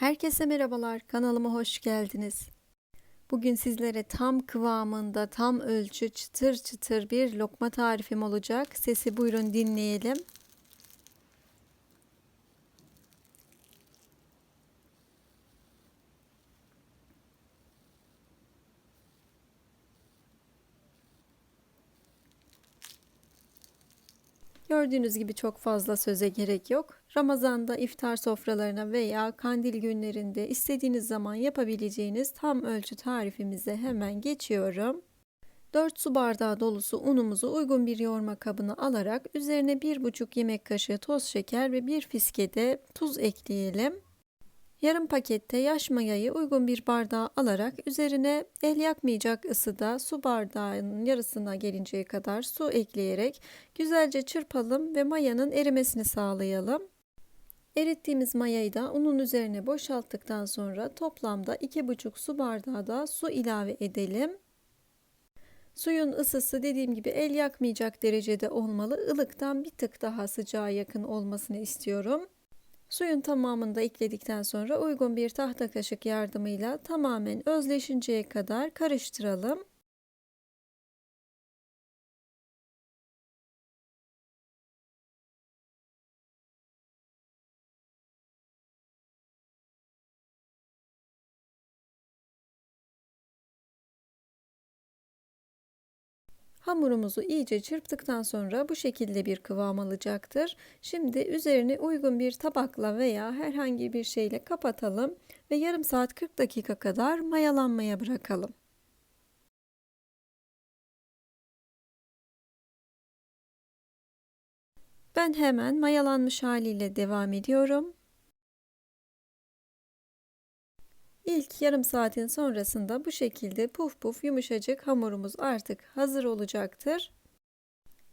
Herkese merhabalar, kanalıma hoş geldiniz. Bugün sizlere tam kıvamında, tam ölçü, çıtır çıtır bir lokma tarifim olacak. Sesi buyurun dinleyelim. Gördüğünüz gibi çok fazla söze gerek yok. Ramazanda iftar sofralarına veya kandil günlerinde istediğiniz zaman yapabileceğiniz tam ölçü tarifimize hemen geçiyorum. 4 su bardağı dolusu unumuzu uygun bir yoğurma kabına alarak üzerine 1,5 yemek kaşığı toz şeker ve 1 fiske de tuz ekleyelim. Yarım pakette yaş mayayı uygun bir bardağa alarak üzerine el yakmayacak ısıda su bardağının yarısına gelinceye kadar su ekleyerek güzelce çırpalım ve mayanın erimesini sağlayalım. Erittiğimiz mayayı da unun üzerine boşalttıktan sonra toplamda 2,5 su bardağı da su ilave edelim. Suyun ısısı dediğim gibi el yakmayacak derecede olmalı. Ilıktan bir tık daha sıcağa yakın olmasını istiyorum. Suyun tamamını da ekledikten sonra uygun bir tahta kaşık yardımıyla tamamen özleşinceye kadar karıştıralım. Hamurumuzu iyice çırptıktan sonra bu şekilde bir kıvam alacaktır. Şimdi üzerini uygun bir tabakla veya herhangi bir şeyle kapatalım ve yarım saat 40 dakika kadar mayalanmaya bırakalım. Ben hemen mayalanmış haliyle devam ediyorum. İlk yarım saatin sonrasında bu şekilde puf puf yumuşacık hamurumuz artık hazır olacaktır.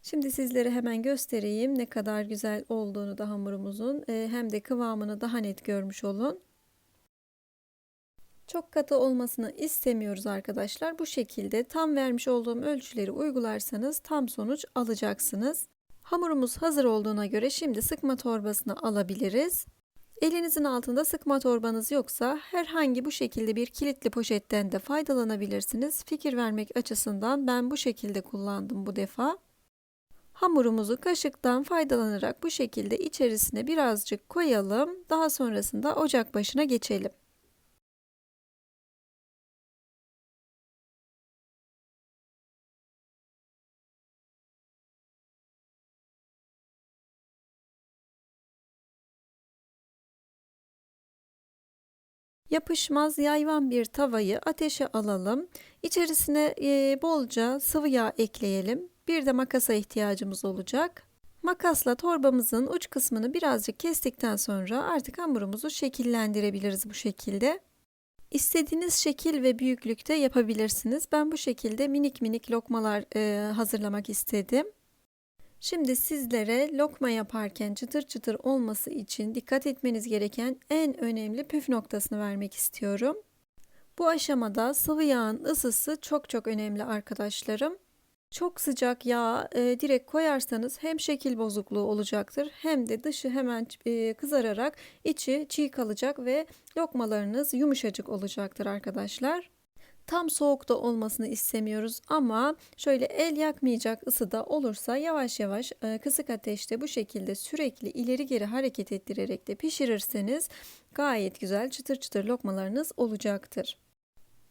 Şimdi sizlere hemen göstereyim ne kadar güzel olduğunu da hamurumuzun e, hem de kıvamını daha net görmüş olun. Çok katı olmasını istemiyoruz arkadaşlar. Bu şekilde tam vermiş olduğum ölçüleri uygularsanız tam sonuç alacaksınız. Hamurumuz hazır olduğuna göre şimdi sıkma torbasına alabiliriz. Elinizin altında sıkma torbanız yoksa herhangi bu şekilde bir kilitli poşetten de faydalanabilirsiniz. Fikir vermek açısından ben bu şekilde kullandım bu defa. Hamurumuzu kaşıktan faydalanarak bu şekilde içerisine birazcık koyalım. Daha sonrasında ocak başına geçelim. Yapışmaz yayvan bir tavayı ateşe alalım. İçerisine e, bolca sıvı yağ ekleyelim. Bir de makasa ihtiyacımız olacak. Makasla torbamızın uç kısmını birazcık kestikten sonra artık hamurumuzu şekillendirebiliriz bu şekilde. İstediğiniz şekil ve büyüklükte yapabilirsiniz. Ben bu şekilde minik minik lokmalar e, hazırlamak istedim. Şimdi sizlere lokma yaparken çıtır çıtır olması için dikkat etmeniz gereken en önemli püf noktasını vermek istiyorum. Bu aşamada sıvı yağın ısısı çok çok önemli arkadaşlarım. Çok sıcak yağ e, direkt koyarsanız hem şekil bozukluğu olacaktır hem de dışı hemen e, kızararak içi çiğ kalacak ve lokmalarınız yumuşacık olacaktır arkadaşlar. Tam soğukta olmasını istemiyoruz ama şöyle el yakmayacak ısıda olursa yavaş yavaş e, kısık ateşte bu şekilde sürekli ileri geri hareket ettirerek de pişirirseniz gayet güzel çıtır çıtır lokmalarınız olacaktır.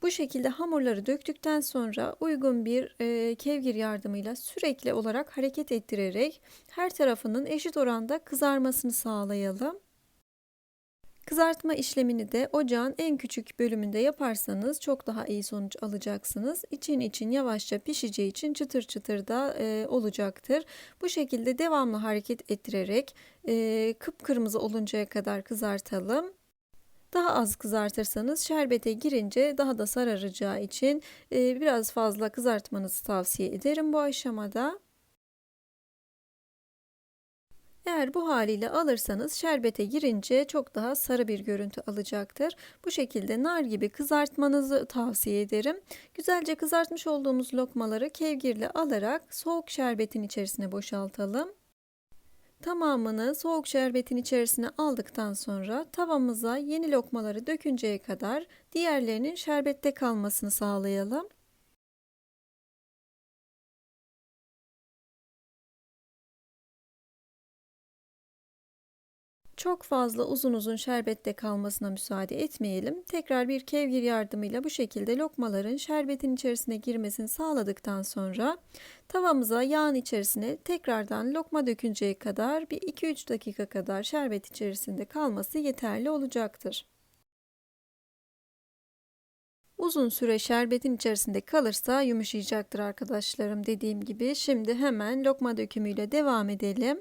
Bu şekilde hamurları döktükten sonra uygun bir e, kevgir yardımıyla sürekli olarak hareket ettirerek her tarafının eşit oranda kızarmasını sağlayalım. Kızartma işlemini de ocağın en küçük bölümünde yaparsanız çok daha iyi sonuç alacaksınız. İçin için yavaşça pişeceği için çıtır çıtır da e, olacaktır. Bu şekilde devamlı hareket ettirerek e, kıpkırmızı oluncaya kadar kızartalım. Daha az kızartırsanız şerbete girince daha da sararacağı için e, biraz fazla kızartmanızı tavsiye ederim bu aşamada. Eğer bu haliyle alırsanız şerbete girince çok daha sarı bir görüntü alacaktır. Bu şekilde nar gibi kızartmanızı tavsiye ederim. Güzelce kızartmış olduğumuz lokmaları kevgirle alarak soğuk şerbetin içerisine boşaltalım. Tamamını soğuk şerbetin içerisine aldıktan sonra tavamıza yeni lokmaları dökünceye kadar diğerlerinin şerbette kalmasını sağlayalım. Çok fazla uzun uzun şerbette kalmasına müsaade etmeyelim. Tekrar bir kevgir yardımıyla bu şekilde lokmaların şerbetin içerisine girmesini sağladıktan sonra tavamıza yağın içerisine tekrardan lokma dökünceye kadar bir 2-3 dakika kadar şerbet içerisinde kalması yeterli olacaktır. Uzun süre şerbetin içerisinde kalırsa yumuşayacaktır arkadaşlarım dediğim gibi. Şimdi hemen lokma dökümüyle devam edelim.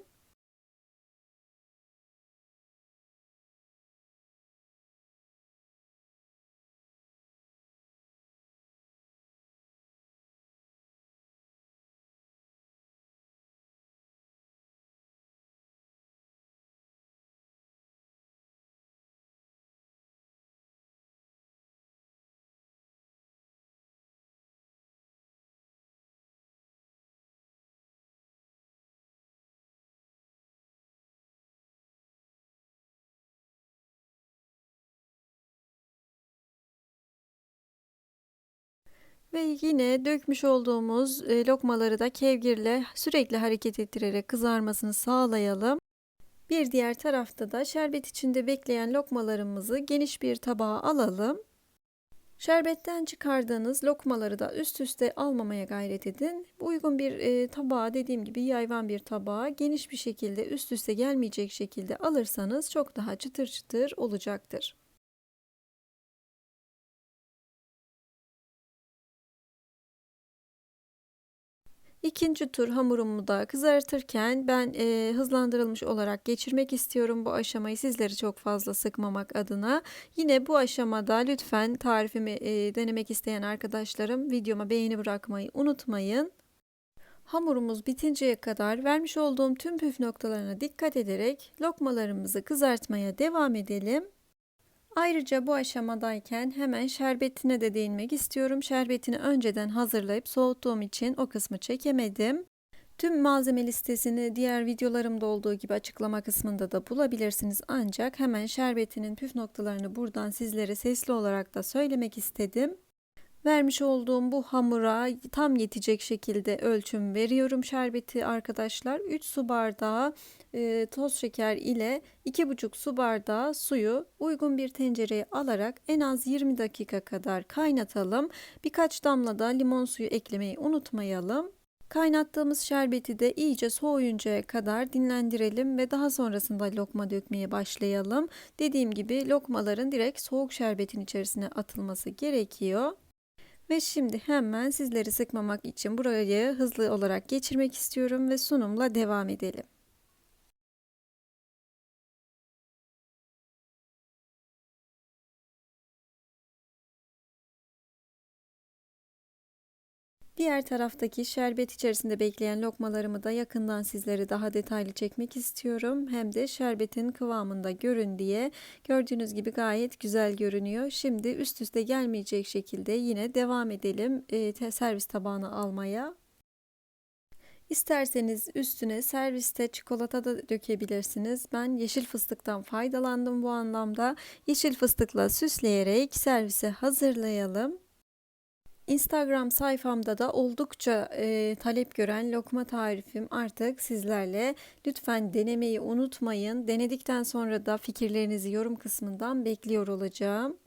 Ve yine dökmüş olduğumuz e, lokmaları da kevgirle sürekli hareket ettirerek kızarmasını sağlayalım. Bir diğer tarafta da şerbet içinde bekleyen lokmalarımızı geniş bir tabağa alalım. Şerbetten çıkardığınız lokmaları da üst üste almamaya gayret edin. Uygun bir e, tabağa dediğim gibi yayvan bir tabağa geniş bir şekilde üst üste gelmeyecek şekilde alırsanız çok daha çıtır çıtır olacaktır. İkinci tur hamurumu da kızartırken ben e, hızlandırılmış olarak geçirmek istiyorum bu aşamayı sizleri çok fazla sıkmamak adına. Yine bu aşamada lütfen tarifimi e, denemek isteyen arkadaşlarım videoma beğeni bırakmayı unutmayın. Hamurumuz bitinceye kadar vermiş olduğum tüm püf noktalarına dikkat ederek lokmalarımızı kızartmaya devam edelim. Ayrıca bu aşamadayken hemen şerbetine de değinmek istiyorum. Şerbetini önceden hazırlayıp soğuttuğum için o kısmı çekemedim. Tüm malzeme listesini diğer videolarımda olduğu gibi açıklama kısmında da bulabilirsiniz. Ancak hemen şerbetinin püf noktalarını buradan sizlere sesli olarak da söylemek istedim. Vermiş olduğum bu hamura tam yetecek şekilde ölçüm veriyorum şerbeti arkadaşlar. 3 su bardağı e, toz şeker ile 2,5 su bardağı suyu uygun bir tencereye alarak en az 20 dakika kadar kaynatalım. Birkaç damla da limon suyu eklemeyi unutmayalım. Kaynattığımız şerbeti de iyice soğuyuncaya kadar dinlendirelim ve daha sonrasında lokma dökmeye başlayalım. Dediğim gibi lokmaların direkt soğuk şerbetin içerisine atılması gerekiyor. Ve şimdi hemen sizleri sıkmamak için burayı hızlı olarak geçirmek istiyorum ve sunumla devam edelim. Diğer taraftaki şerbet içerisinde bekleyen lokmalarımı da yakından sizlere daha detaylı çekmek istiyorum. Hem de şerbetin kıvamında görün diye. Gördüğünüz gibi gayet güzel görünüyor. Şimdi üst üste gelmeyecek şekilde yine devam edelim e, servis tabağına almaya. İsterseniz üstüne serviste çikolata da dökebilirsiniz. Ben yeşil fıstıktan faydalandım bu anlamda. Yeşil fıstıkla süsleyerek servise hazırlayalım. Instagram sayfamda da oldukça e, talep gören lokma tarifim artık sizlerle. Lütfen denemeyi unutmayın. Denedikten sonra da fikirlerinizi yorum kısmından bekliyor olacağım.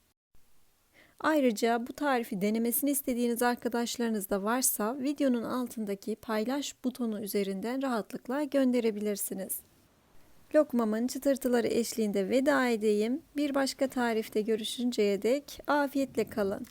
Ayrıca bu tarifi denemesini istediğiniz arkadaşlarınız da varsa videonun altındaki paylaş butonu üzerinden rahatlıkla gönderebilirsiniz. Lokmamın çıtırtıları eşliğinde veda edeyim. Bir başka tarifte görüşünceye dek afiyetle kalın.